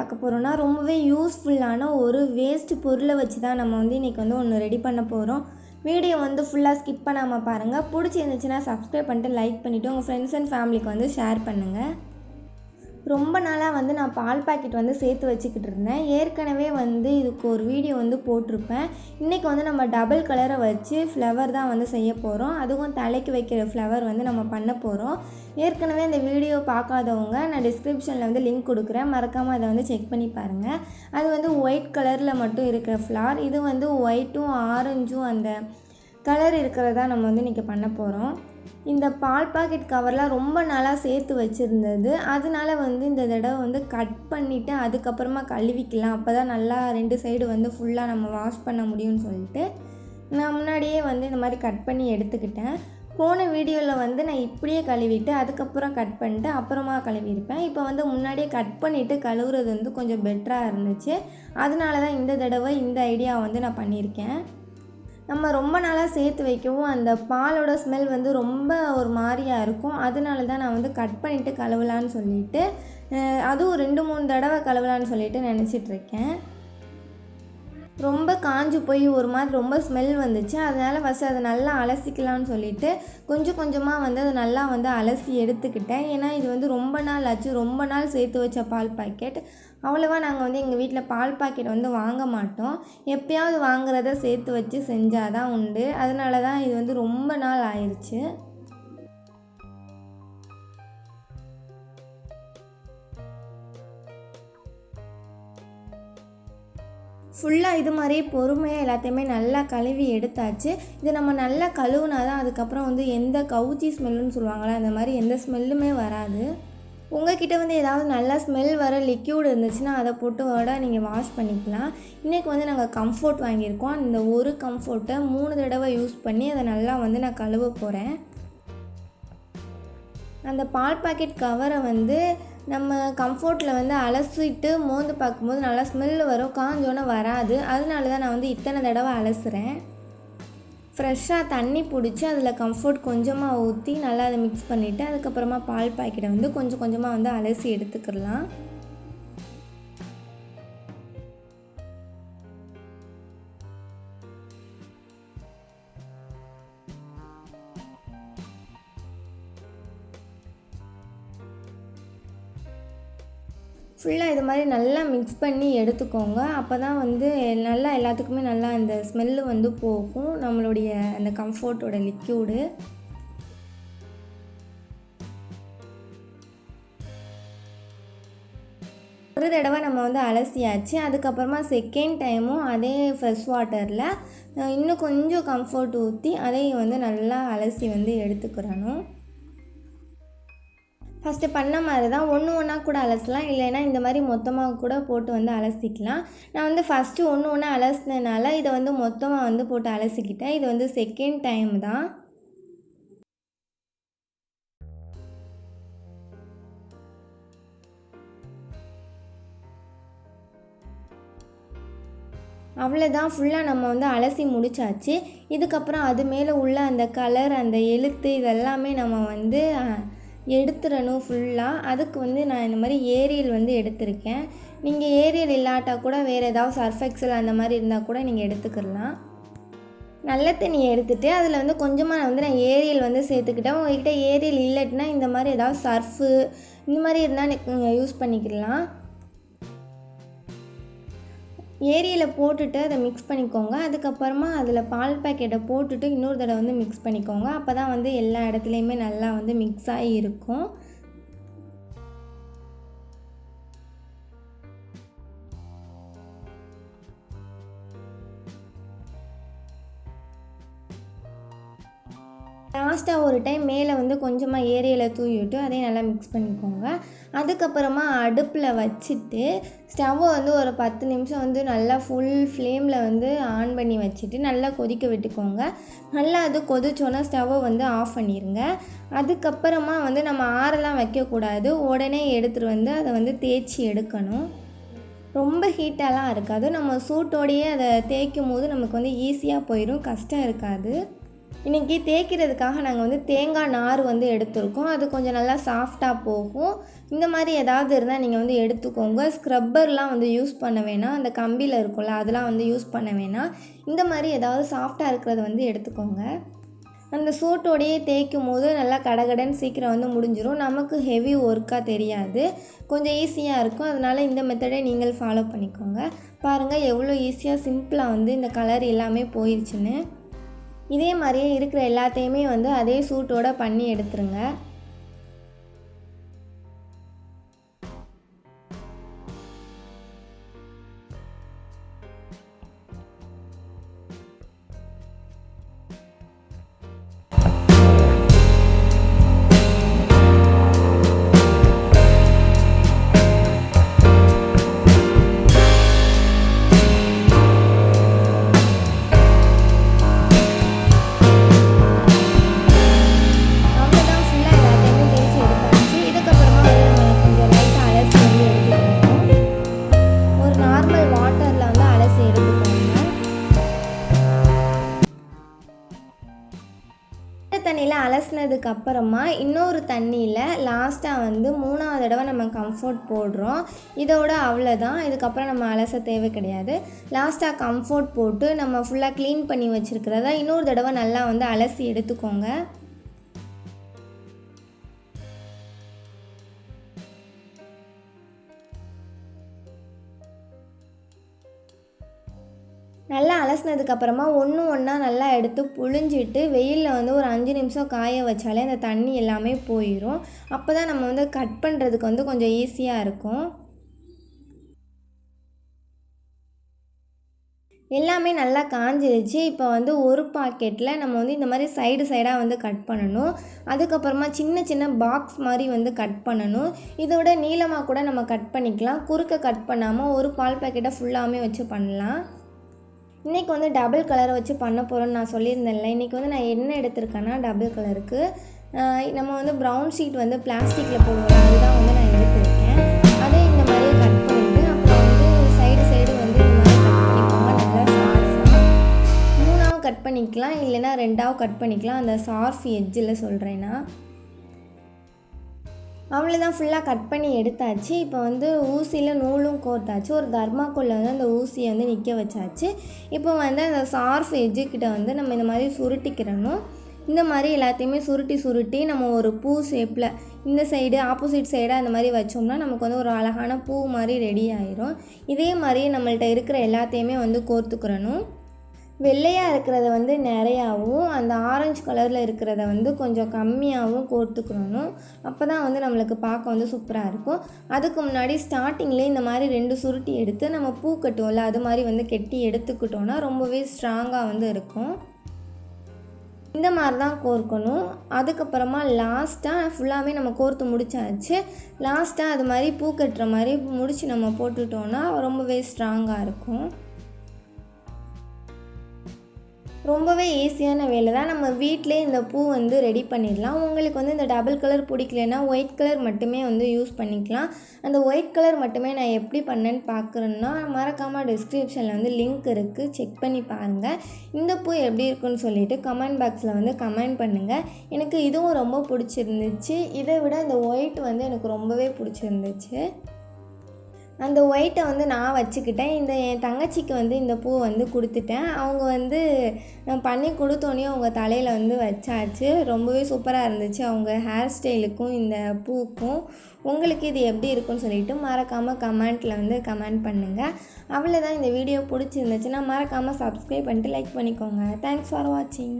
பார்க்க போகிறோன்னா ரொம்பவே யூஸ்ஃபுல்லான ஒரு வேஸ்ட் பொருளை வச்சு தான் நம்ம வந்து இன்றைக்கி வந்து ஒன்று ரெடி பண்ண போகிறோம் வீடியோ வந்து ஃபுல்லாக ஸ்கிப் பண்ணாமல் பாருங்கள் பிடிச்சிருந்துச்சுன்னா சப்ஸ்கிரைப் பண்ணிட்டு லைக் பண்ணிவிட்டு உங்கள் ஃப்ரெண்ட்ஸ் அண்ட் ஃபேமிலிக்கு வந்து ஷேர் பண்ணுங்கள் ரொம்ப நாளாக வந்து நான் பால் பாக்கெட் வந்து சேர்த்து வச்சுக்கிட்டு இருந்தேன். ஏற்கனவே வந்து இதுக்கு ஒரு வீடியோ வந்து போட்டிருப்பேன். இன்றைக்கி வந்து நம்ம டபுள் கலரை வச்சு ஃப்ளவர் தான் வந்து செய்ய போகிறோம் அதுவும் தலைக்கு வைக்கிற ஃப்ளவர் வந்து நம்ம பண்ண போகிறோம் ஏற்கனவே இந்த வீடியோ பார்க்காதவங்க நான் டிஸ்கிரிப்ஷனில் வந்து லிங்க் கொடுக்குறேன். மறக்காமல் அதை வந்து செக் பண்ணி பாருங்கள் அது வந்து ஒயிட் கலரில் மட்டும் இருக்கிற ஃப்ளார் இது வந்து ஒயிட்டும் ஆரஞ்சும் அந்த கலர் இருக்கிறதா நம்ம வந்து இன்றைக்கி பண்ண போகிறோம் இந்த பால் பாக்கெட் கவர்லாம் ரொம்ப நாளாக சேர்த்து வச்சுருந்தது. அதனால வந்து இந்த தடவை வந்து கட் பண்ணிவிட்டு அதுக்கப்புறமா கழுவிக்கலாம். அப்போ தான் நல்லா ரெண்டு சைடு வந்து ஃபுல்லாக நம்ம வாஷ் பண்ண முடியும்னு சொல்லிட்டு நான் முன்னாடியே வந்து இந்த மாதிரி கட் பண்ணி எடுத்துக்கிட்டேன். போன வீடியோவில் வந்து நான் இப்படியே கழுவிட்டு அதுக்கப்புறம் கட் பண்ணிட்டு அப்புறமா கழுவியிருப்பேன். இப்போ வந்து முன்னாடியே கட் பண்ணிவிட்டு கழுவுறது வந்து கொஞ்சம் பெட்டராக இருந்துச்சு. அதனால தான் இந்த தடவை இந்த ஐடியா வந்து நான் பண்ணியிருக்கேன். நம்ம ரொம்ப நாளாக சேர்த்து வைக்கவும் அந்த பாலோட ஸ்மெல் வந்து ரொம்ப ஒரு மாதிரியாக இருக்கும். அதனால தான் நான் வந்து கட் பண்ணிவிட்டு கழுவலான்னு சொல்லிட்டு அதுவும் ரெண்டு மூணு தடவை கழுவலான்னு சொல்லிட்டு நினச்சிட்ருக்கேன் ரொம்ப காஞ்சு போய் ஒரு மாதிரி ரொம்ப ஸ்மெல் வந்துச்சு. அதனால் ஃபஸ்ட் அதை நல்லா அலசிக்கலாம்னு சொல்லிட்டு கொஞ்சம் கொஞ்சமாக வந்து அதை நல்லா வந்து அலசி எடுத்துக்கிட்டேன். ஏன்னா இது வந்து ரொம்ப நாள் ஆச்சு. ரொம்ப நாள் சேர்த்து வச்ச பால் பாக்கெட் அவ்வளோவா நாங்கள் வந்து எங்கள் வீட்டில் பால் பாக்கெட் வந்து வாங்க மாட்டோம். எப்பயாவது வாங்குறத சேர்த்து வச்சு செஞ்சால் தான் உண்டு. அதனால தான் இது வந்து ரொம்ப நாள் ஆயிடுச்சு ஃபுல்லாக இது மாதிரி பொறுமையாக எல்லாத்தையுமே நல்லா கழுவி எடுத்தாச்சு. இதை நம்ம நல்லா கழுவுனா தான் அதுக்கப்புறம் வந்து எந்த கவுச்சி ஸ்மெல்லுன்னு சொல்லுவாங்களே அந்த மாதிரி எந்த ஸ்மெல்லுமே வராது. உங்ககிட்ட வந்து ஏதாவது நல்லா ஸ்மெல் வர லிக்யூட் இருந்துச்சுன்னா அதை போட்டு வட நீங்கள் வாஷ் பண்ணிக்கலாம். இன்றைக்கி வந்து நாங்கள் கம்ஃபோர்ட் வாங்கியிருக்கோம். இந்த ஒரு கம்ஃபோர்ட்டை மூணு தடவை யூஸ் பண்ணி அதை நல்லா வந்து நான் கழுவ போகிறேன் அந்த பால் பாக்கெட் கவரை வந்து நம்ம கம்ஃபோர்ட்டில் வந்து அலசிட்டு மோந்து பார்க்கும்போது நல்லா ஸ்மெல்லு வரும் காஞ்சோன்னே வராது. அதனால தான் நான் வந்து இத்தனை தடவை அலசுகிறேன் ஃப்ரெஷ்ஷாக தண்ணி பிடிச்சி அதில் கம்ஃபோர்ட் கொஞ்சமாக ஊற்றி நல்லா அதை மிக்ஸ் பண்ணிவிட்டு அதுக்கப்புறமா பால் பாக்கெட்டை வந்து கொஞ்சம் கொஞ்சமாக வந்து அலசி எடுத்துக்கிடலாம் ஃபுல்லாக இது மாதிரி நல்லா மிக்ஸ் பண்ணி எடுத்துக்கோங்க. அப்போ தான் வந்து நல்லா எல்லாத்துக்குமே நல்லா அந்த ஸ்மெல்லு வந்து போகும். நம்மளுடைய அந்த கம்ஃபோர்ட்டோட லிக்யூடு ஒரு தடவை நம்ம வந்து அலசியாச்சு. அதுக்கப்புறமா செகண்ட் டைமும் அதே ஃப்ரெஷ் வாட்டரில் இன்னும் கொஞ்சம் கம்ஃபோர்ட் ஊற்றி அதையும் வந்து நல்லா அலசி வந்து எடுத்துக்கிறணும். ஃபஸ்ட்டு பண்ண மாதிரி தான் ஒன்று ஒன்றா கூட அலசலாம். இல்லைன்னா இந்த மாதிரி மொத்தமாக கூட போட்டு வந்து அலசிக்கலாம். நான் வந்து ஃபஸ்ட்டு ஒன்று ஒன்றா அலசினதுனால இதை வந்து மொத்தமாக வந்து போட்டு அலசிக்கிட்டேன். இது வந்து செகண்ட் டைம் தான். அவ்வளோதான் ஃபுல்லாக நம்ம வந்து அலசி முடிச்சாச்சு. இதுக்கப்புறம் அது மேலே உள்ள அந்த கலர் அந்த எழுத்து இதெல்லாமே நம்ம வந்து எடுத்துடணும் ஃபுல்லாக அதுக்கு வந்து நான் இந்த மாதிரி ஏரியல் வந்து எடுத்திருக்கேன். நீங்கள் ஏரியல் இல்லாட்டா கூட வேறு ஏதாவது சர்ஃபெக்சல் அந்த மாதிரி இருந்தால் கூட நீங்கள் எடுத்துக்கலாம். நல்ல தண்ணியை எடுத்துகிட்டு அதில் வந்து கொஞ்சமாக வந்து நான் ஏரியல் வந்து சேர்த்துக்கிட்டேன். உங்கள்கிட்ட ஏரியல் இல்லைன்னா இந்த மாதிரி ஏதாவது சர்ஃபு இந்த மாதிரி இருந்தால் நீங்கள் யூஸ் பண்ணிக்கலாம். ஏரியில் போட்டுட்டு அதை மிக்ஸ் பண்ணிக்கோங்க. அதுக்கப்புறமா அதில் பால் பேக்கெட்டை போட்டுட்டு இன்னொரு தடவை வந்து மிக்ஸ் பண்ணிக்கோங்க. அப்போ தான் வந்து எல்லா இடத்துலையுமே நல்லா வந்து மிக்ஸ் ஆகி இருக்கும். லாஸ்ட்டாக ஒரு டைம் மேலே வந்து கொஞ்சமாக ஏரியில் தூவி விட்டு அதையும் நல்லா மிக்ஸ் பண்ணிக்கோங்க. அதுக்கப்புறமா அடுப்பில் வச்சுட்டு ஸ்டவ்வை வந்து ஒரு பத்து நிமிஷம் வந்து நல்லா ஃபுல் ஃப்ளேமில் வந்து ஆன் பண்ணி வச்சுட்டு நல்லா கொதிக்க விட்டுக்கோங்க. நல்லா அது கொதிச்சோன்னா ஸ்டவ்வை வந்து ஆஃப் பண்ணிடுங்க அதுக்கப்புறமா வந்து நம்ம ஆறெல்லாம் வைக்கக்கூடாது. உடனே எடுத்துகிட்டு வந்து அதை வந்து தேய்ச்சி எடுக்கணும். ரொம்ப ஹீட்டாலாம் இருக்காது. நம்ம சூட்டோடையே அதை தேய்க்கும் போது நமக்கு வந்து ஈஸியாக போயிடும் கஷ்டம் இருக்காது. இன்றைக்கி தேய்க்கிறதுக்காக நாங்கள் வந்து தேங்காய் நார் வந்து எடுத்திருக்கோம். அது கொஞ்சம் நல்லா சாஃப்டாக போகும். இந்த மாதிரி ஏதாவது இருந்தால் நீங்கள் வந்து எடுத்துக்கோங்க. ஸ்க்ரப்பர்லாம் வந்து யூஸ் பண்ண வேணாம். அந்த கம்பியில் இருக்கும்ல அதெல்லாம் வந்து யூஸ் பண்ண வேணாம். இந்த மாதிரி ஏதாவது சாஃப்டாக இருக்கிறத வந்து எடுத்துக்கோங்க. அந்த சூட்டோடையே தேய்க்கும் போது நல்லா கடகடன்னு சீக்கிரம் வந்து முடிஞ்சிடும் நமக்கு ஹெவி ஒர்க்காக தெரியாது. கொஞ்சம் ஈஸியாக இருக்கும். அதனால் இந்த மெத்தடை நீங்கள் ஃபாலோ பண்ணிக்கோங்க. பாருங்கள் எவ்வளோ ஈஸியாக சிம்பிளாக வந்து இந்த கலர் எல்லாமே போயிடுச்சுன்னு இதே மாதிரியே இருக்கிற எல்லாத்தையுமே வந்து அதே சூட்டோட பண்ணி எடுத்துருங்க. அதுக்கப்புறமா அப்புறமா இன்னொரு தண்ணியில் லாஸ்ட்டாக வந்து மூணாவது தடவை நம்ம கம்ஃபோர்ட் போடுறோம். இதோட அவ்வளோதான் இதுக்கப்புறம் நம்ம அலச தேவை கிடையாது. லாஸ்ட்டாக கம்ஃபோர்ட் போட்டு நம்ம ஃபுல்லாக க்ளீன் பண்ணி வச்சுருக்கிறத? இன்னொரு தடவை நல்லா வந்து அலசி எடுத்துக்கோங்க. நல்லா அலசினதுக்கப்புறமா ஒன்று ஒன்றா நல்லா எடுத்து புழிஞ்சிட்டு வெயிலில் வந்து ஒரு அஞ்சு நிமிஷம் காய வச்சாலே அந்த தண்ணி எல்லாமே போயிடும் அப்போ தான் நம்ம வந்து கட் பண்ணுறதுக்கு வந்து கொஞ்சம் ஈஸியாக இருக்கும். எல்லாமே நல்லா காஞ்சிருச்சு. இப்போ வந்து ஒரு பாக்கெட்டில் நம்ம வந்து இந்த மாதிரி சைடு சைடாக வந்து கட் பண்ணணும். அதுக்கப்புறமா சின்ன சின்ன பாக்ஸ் மாதிரி வந்து கட் பண்ணணும். இதோட நீளமாக கூட நம்ம கட் பண்ணிக்கலாம். குறுக்க கட் பண்ணாமல் ஒரு பால் பாக்கெட்டை ஃபுல்லாமே வச்சு பண்ணலாம். இன்றைக்கி வந்து டபுள் கலரை வச்சு பண்ண போகிறோன்னு நான் சொல்லியிருந்தேன்ல. இன்றைக்கி வந்து நான் என்ன எடுத்திருக்கேன்னா டபுள் கலருக்கு நம்ம வந்து ப்ரௌன் ஷீட் வந்து பிளாஸ்டிக்கில் போடுவோம் அதுதான் வந்து நான் எடுத்திருக்கேன். அதே இந்த மாதிரி கட் பண்ணிவிட்டு அப்புறம் வந்து சைடு சைடு வந்து இந்த மாதிரி கட் பண்ணிக்கோங்க. நல்லா ஷார்ஃபாக மூணாவும் கட் பண்ணிக்கலாம் இல்லைன்னா ரெண்டாவும் கட் பண்ணிக்கலாம். அந்த சார்ஃப் எட்ஜில் சொல்கிறேன்னா அவ்வளோதான் ஃபுல்லாக கட் பண்ணி எடுத்தாச்சு. இப்போ வந்து ஊசியில் நூலும் கோர்த்தாச்சு. ஒரு தர்மாக்கோலில் வந்து அந்த ஊசியை வந்து நிற்க வச்சாச்சு. இப்போ வந்து அந்த சார்ஃப் எஜ்ஜுக்கிட்ட வந்து நம்ம இந்த மாதிரி சுருட்டிக்கிறணும். இந்த மாதிரி எல்லாத்தையுமே சுருட்டி சுருட்டி நம்ம ஒரு பூ ஷேப்பில் இந்த சைடு ஆப்போசிட் சைடாக அந்த மாதிரி வச்சோம்னா நமக்கு வந்து ஒரு அழகான பூ மாதிரி ரெடி ஆயிரும். இதே மாதிரி நம்மள்ட்ட இருக்கிற எல்லாத்தையுமே வந்து கோர்த்துக்கிறணும். வெள்ளையாக இருக்கிறத வந்து நிறையாவும் அந்த ஆரஞ்சு கலரில் இருக்கிறத வந்து கொஞ்சம் கம்மியாகவும் கோர்த்துக்கணும். அப்போ தான் வந்து நம்மளுக்கு பார்க்க வந்து சூப்பராக இருக்கும். அதுக்கு முன்னாடி ஸ்டார்டிங்லேயே இந்த மாதிரி ரெண்டு சுருட்டி எடுத்து நம்ம பூ கட்டுவோம்ல அது மாதிரி வந்து கெட்டி எடுத்துக்கிட்டோன்னா ரொம்பவே ஸ்ட்ராங்காக வந்து இருக்கும். இந்த மாதிரி தான் கோர்க்கணும். அதுக்கப்புறமா லாஸ்ட்டாக ஃபுல்லாகவே நம்ம கோர்த்து முடிச்சாச்சு. லாஸ்ட்டாக அது மாதிரி பூ கட்டுற மாதிரி முடித்து நம்ம போட்டுட்டோன்னா ரொம்பவே ஸ்ட்ராங்காக இருக்கும். ரொம்பவே ஈஸியான வேலை தான் நம்ம வீட்டிலே இந்த பூ வந்து ரெடி பண்ணிடலாம். உங்களுக்கு வந்து இந்த டபுள் கலர் பிடிக்கலன்னா ஒயிட் கலர் மட்டுமே வந்து யூஸ் பண்ணிக்கலாம். அந்த ஒயிட் கலர் மட்டுமே நான் எப்படி பண்ணேன்னு பார்க்குறேன்னா மறக்காமல் டிஸ்கிரிப்ஷனில் வந்து லிங்க் இருக்குது செக் பண்ணி பாருங்கள் இந்த பூ எப்படி இருக்குன்னு சொல்லிவிட்டு கமெண்ட் பாக்ஸில் வந்து கமெண்ட் பண்ணுங்கள் எனக்கு இதுவும் ரொம்ப பிடிச்சிருந்துச்சு. இதை விட இந்த ஒயிட் வந்து எனக்கு ரொம்பவே பிடிச்சிருந்துச்சு. அந்த ஒயிட்டை வந்து நான் வச்சுக்கிட்டேன். இந்த என் தங்கச்சிக்கு வந்து இந்த பூ வந்து கொடுத்துட்டேன். அவங்க வந்து நான் பண்ணி கொடுத்தோன்னே அவங்க தலையில் வந்து வச்சாச்சு. ரொம்பவே சூப்பராக இருந்துச்சு. அவங்க ஹேர் ஸ்டைலுக்கும் இந்த பூக்கும். உங்களுக்கு இது எப்படி இருக்குன்னு சொல்லிட்டு மறக்காமல் கமெண்ட்டில் வந்து கமெண்ட் பண்ணுங்கள் அவ்வளோதான் இந்த வீடியோ பிடிச்சிருந்துச்சுன்னா மறக்காமல் சப்ஸ்கிரைப் பண்ணிட்டு லைக் பண்ணிக்கோங்க. தேங்க்ஸ் ஃபார் வாட்சிங்